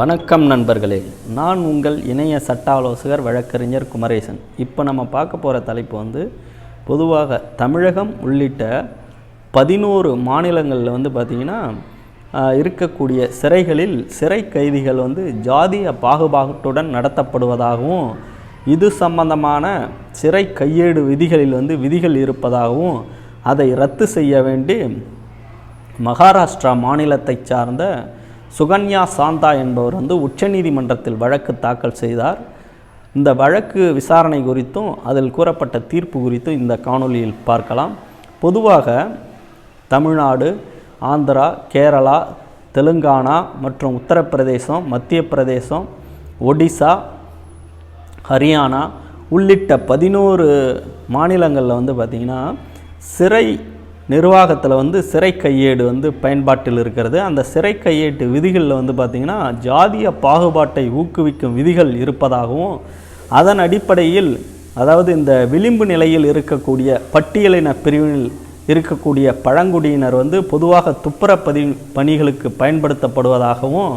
வணக்கம் நண்பர்களே. நான் உங்கள் இணைய சட்ட ஆலோசகர் வழக்கறிஞர் குமரேசன். இப்போ நம்ம பார்க்க போகிற தலைப்பு வந்து பொதுவாக தமிழகம் உள்ளிட்ட பதினோரு மாநிலங்களில் வந்து பார்த்திங்கன்னா இருக்கக்கூடிய சிறைகளில் சிறை கைதிகள் வந்து ஜாதிய பாகுபாட்டுடன் நடத்தப்படுவதாகவும் இது சம்பந்தமான சிறை கையேடு விதிகளில் வந்து விதிகள் இருப்பதாகவும் அதை ரத்து செய்ய வேண்டி மகாராஷ்டிரா மாநிலத்தை சார்ந்த சுகன்யா சாந்தா என்பவர் வந்து உச்சநீதிமன்றத்தில் வழக்கு தாக்கல் செய்தார். இந்த வழக்கு விசாரணை குறித்தும் அதில் கூறப்பட்ட தீர்ப்பு குறித்தும் இந்த காணொளியில் பார்க்கலாம். பொதுவாக தமிழ்நாடு ஆந்திரா கேரளா தெலுங்கானா மற்றும் உத்தரப்பிரதேசம் மத்திய பிரதேசம் ஒடிசா ஹரியானா உள்ளிட்ட பதினோரு மாநிலங்களில் வந்து பார்த்திங்கன்னா சிறை நிர்வாகத்தில் வந்து சிறை கையேடு வந்து பயன்பாட்டில் இருக்கிறது. அந்த சிறை கையேட்டு விதிகளில் வந்து பார்த்திங்கன்னா ஜாதிய பாகுபாட்டை ஊக்குவிக்கும் விதிகள் இருப்பதாகவும் அதன் அடிப்படையில் அதாவது இந்த விளிம்பு நிலையில் இருக்கக்கூடிய பட்டியலின பிரிவில் இருக்கக்கூடிய பழங்குடியினர் வந்து பொதுவாக துப்புரப்பதி பணிகளுக்கு பயன்படுத்தப்படுவதாகவும்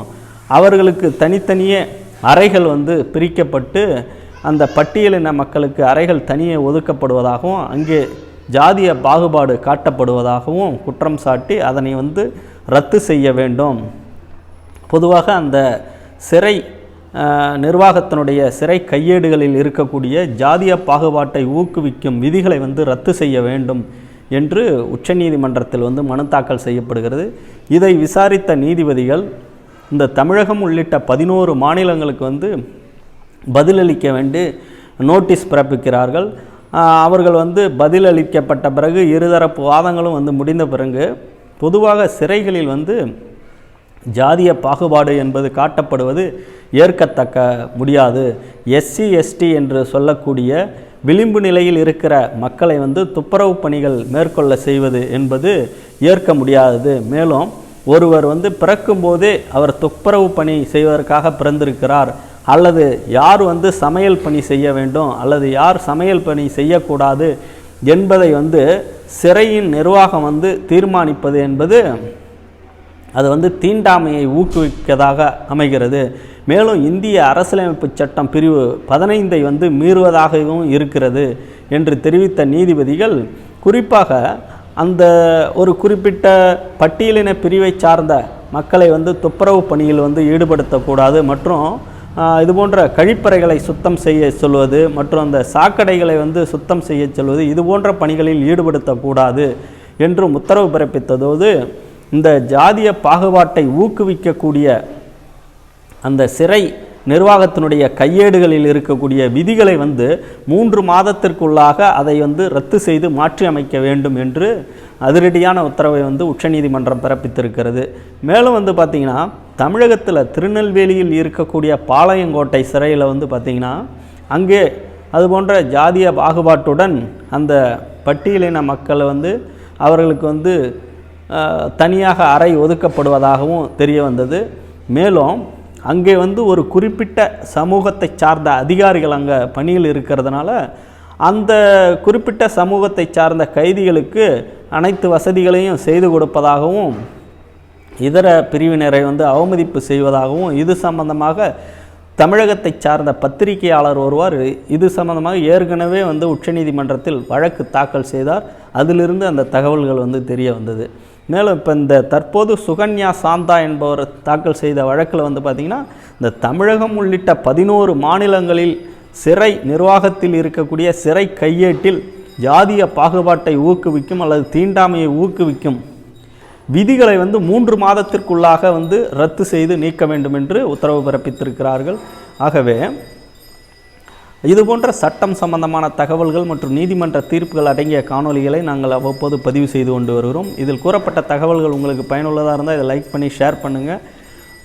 அவர்களுக்கு தனித்தனியே அறைகள் வந்து பிரிக்கப்பட்டு அந்த பட்டியலின மக்களுக்கு அறைகள் தனியே ஒதுக்கப்படுவதாகவும் அங்கே ஜாதிய பாகுபாடு காட்டப்படுவதாகவும் குற்றம் சாட்டி அதனை வந்து ரத்து செய்ய வேண்டும். பொதுவாக அந்த சிறை நிர்வாகத்தினுடைய சிறை கையேடுகளில் இருக்கக்கூடிய ஜாதிய பாகுபாட்டை ஊக்குவிக்கும் விதிகளை வந்து ரத்து செய்ய வேண்டும் என்று உச்சநீதிமன்றத்தில் வந்து மனு தாக்கல் செய்யப்படுகிறது. இதை விசாரித்த நீதிபதிகள் இந்த தமிழகம் உள்ளிட்ட பதினோரு மாநிலங்களுக்கு வந்து பதிலளிக்க வேண்டி நோட்டீஸ் பிறப்பிக்கிறார்கள். அவர்கள் வந்து பதிலளிக்கப்பட்ட பிறகு இருதரப்பு வாதங்களும் வந்து முடிந்த பிறகு பொதுவாக சிறைகளில் வந்து ஜாதிய பாகுபாடு என்பது காட்டப்படுவது ஏற்கத்தக்க முடியாது. எஸ்சி எஸ்டி என்று சொல்லக்கூடிய விளிம்பு நிலையில் இருக்கிற மக்களை வந்து துப்புரவு பணிகள் மேற்கொள்ள செய்வது என்பது ஏற்க முடியாதது மேலும் ஒருவர் வந்து பிறக்கும்போதே அவர் துப்புரவு பணி செய்வதற்காக பிறந்திருக்கிறார். அல்லது யார் வந்து சமையல் பணி செய்ய வேண்டும் அல்லது யார் சமையல் பணி செய்யக்கூடாது என்பதை வந்து சிறையின் நிர்வாகம் வந்து தீர்மானிப்பது என்பது அது வந்து தீண்டாமையை ஊக்குவிக்கதாக அமைகிறது. மேலும் இந்திய அரசியலமைப்பு சட்டம் பிரிவு பதினைந்தை வந்து மீறுவதாகவும் இருக்கிறது என்று தெரிவித்த நீதிபதிகள் குறிப்பாக அந்த ஒரு குறிப்பிட்ட பட்டியலின பிரிவை சார்ந்த மக்களை வந்து துப்புரவு பணியில் வந்து ஈடுபடுத்தக்கூடாது மற்றும் இது போன்ற கழிப்பறைகளை சுத்தம் செய்ய சொல்வது மற்றும் அந்த சாக்கடைகளை வந்து சுத்தம் செய்ய சொல்வது இது போன்ற பணிகளில் ஈடுபடுத்தக்கூடாது என்றும் உத்தரவு பிறப்பித்ததோடு இந்த ஜாதிய பாகுபாட்டை ஊக்குவிக்கக்கூடிய அந்த சிறை நிர்வாகத்தினுடைய கையேடுகளில் இருக்கக்கூடிய விதிகளை வந்து மூன்று மாதத்திற்குள்ளாக அதை வந்து ரத்து செய்து மாற்றி அமைக்க வேண்டும் என்று அதிரடியான உத்தரவை வந்து உச்சநீதிமன்றம் பிறப்பித்திருக்கிறது. மேலும் வந்து பார்த்திங்கன்னா தமிழகத்தில் திருநெல்வேலியில் இருக்கக்கூடிய பாளையங்கோட்டை சிறையில் வந்து பார்த்திங்கன்னா அங்கே அது போன்ற ஜாதிய பாகுபாட்டுடன் அந்த பட்டியலின மக்களை வந்து அவர்களுக்கு வந்து தனியாக அறை ஒதுக்கப்படுவதாகவும் தெரிய வந்தது. மேலும் அங்கே வந்து ஒரு குறிப்பிட்ட சமூகத்தை சார்ந்த அதிகாரிகள் அங்கே பணியில் இருக்கிறதுனால அந்த குறிப்பிட்ட சமூகத்தை சார்ந்த கைதிகளுக்கு அனைத்து வசதிகளையும் செய்து கொடுப்பதாகவும் இதர பிரிவினரை வந்து அவமதிப்பு செய்வதாகவும் இது சம்பந்தமாக தமிழகத்தை சார்ந்த பத்திரிகையாளர் ஒருவர் இது சம்பந்தமாக ஏற்கனவே வந்து உச்சநீதிமன்றத்தில் வழக்கு தாக்கல் செய்தார். அதிலிருந்து அந்த தகவல்கள் வந்து தெரிய வந்தது. மேலும் இப்போ இந்த தற்போது சுகன்யா சாந்தா என்பவர் தாக்கல் செய்த வழக்கில் வந்து பார்த்திங்கன்னா இந்த தமிழகம் உள்ளிட்ட பதினோரு மாநிலங்களில் சிறை நிர்வாகத்தில் இருக்கக்கூடிய சிறை கையேட்டில் ஜாதிய பாகுபாட்டை ஊக்குவிக்கும் அல்லது தீண்டாமையை ஊக்குவிக்கும் விதிகளை வந்து மூன்று மாதத்திற்குள்ளாக வந்து ரத்து செய்து நீக்க வேண்டும் என்று உத்தரவு பிறப்பித்திருக்கிறார்கள். ஆகவே இது போன்ற சட்டம் சம்பந்தமான தகவல்கள் மற்றும் நீதிமன்ற தீர்ப்புகள் அடங்கிய காணொளிகளை நாங்கள் அவ்வப்போது பதிவு செய்து கொண்டு வருகிறோம். இதில் கூறப்பட்ட தகவல்கள் உங்களுக்கு பயனுள்ளதாக இருந்தால் இதை லைக் பண்ணி ஷேர் பண்ணுங்கள்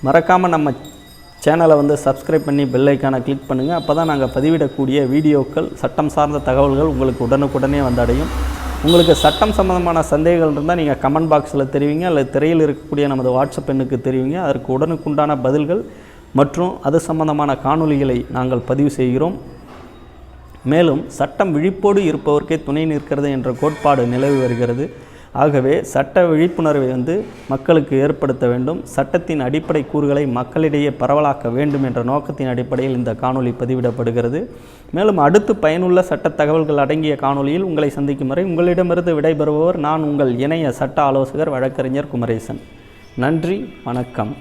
மறக்காமல் நம்ம சேனலை வந்து சப்ஸ்கிரைப் பண்ணி பெல்லைக்கான கிளிக் பண்ணுங்கள் அப்போ தான் நாங்கள் பதிவிடக்கூடிய வீடியோக்கள் சட்டம் சார்ந்த தகவல்கள் உங்களுக்கு உடனுக்குடனே வந்தடையும். உங்களுக்கு சட்டம் சம்பந்தமான சந்தேகங்கள் இருந்தால் நீங்கள் கமெண்ட் பாக்ஸில் தெரிவிங்க அல்லது திரையில் இருக்கக்கூடிய நமது வாட்ஸ்அப் எண்ணுக்கு தெரிவிங்க. அதற்கு உடனுக்குண்டான பதில்கள் மற்றும் அது சம்பந்தமான காணொளிகளை நாங்கள் பதிவு செய்கிறோம். மேலும் சட்டம் விழிப்போடு இருப்பவர்க்கே துணை நிற்கிறது என்ற கோட்பாடு நிலவி வருகிறது. ஆகவே சட்ட விழிப்புணர்வை வந்து மக்களுக்கு ஏற்படுத்த வேண்டும். சட்டத்தின் அடிப்படை கூறுகளை மக்களிடையே பரவலாக்க வேண்டும் என்ற நோக்கத்தின் அடிப்படையில் இந்த காணொலி பதிவிடப்படுகிறது. மேலும் அடுத்து பயனுள்ள சட்ட தகவல்கள் அடங்கிய காணொலியில் உங்களை சந்திக்கும் வரை உங்களிடமிருந்து விடைபெறுபவர் நான் உங்கள் இணைய சட்ட ஆலோசகர் வழக்கறிஞர் குமரேசன். நன்றி வணக்கம்.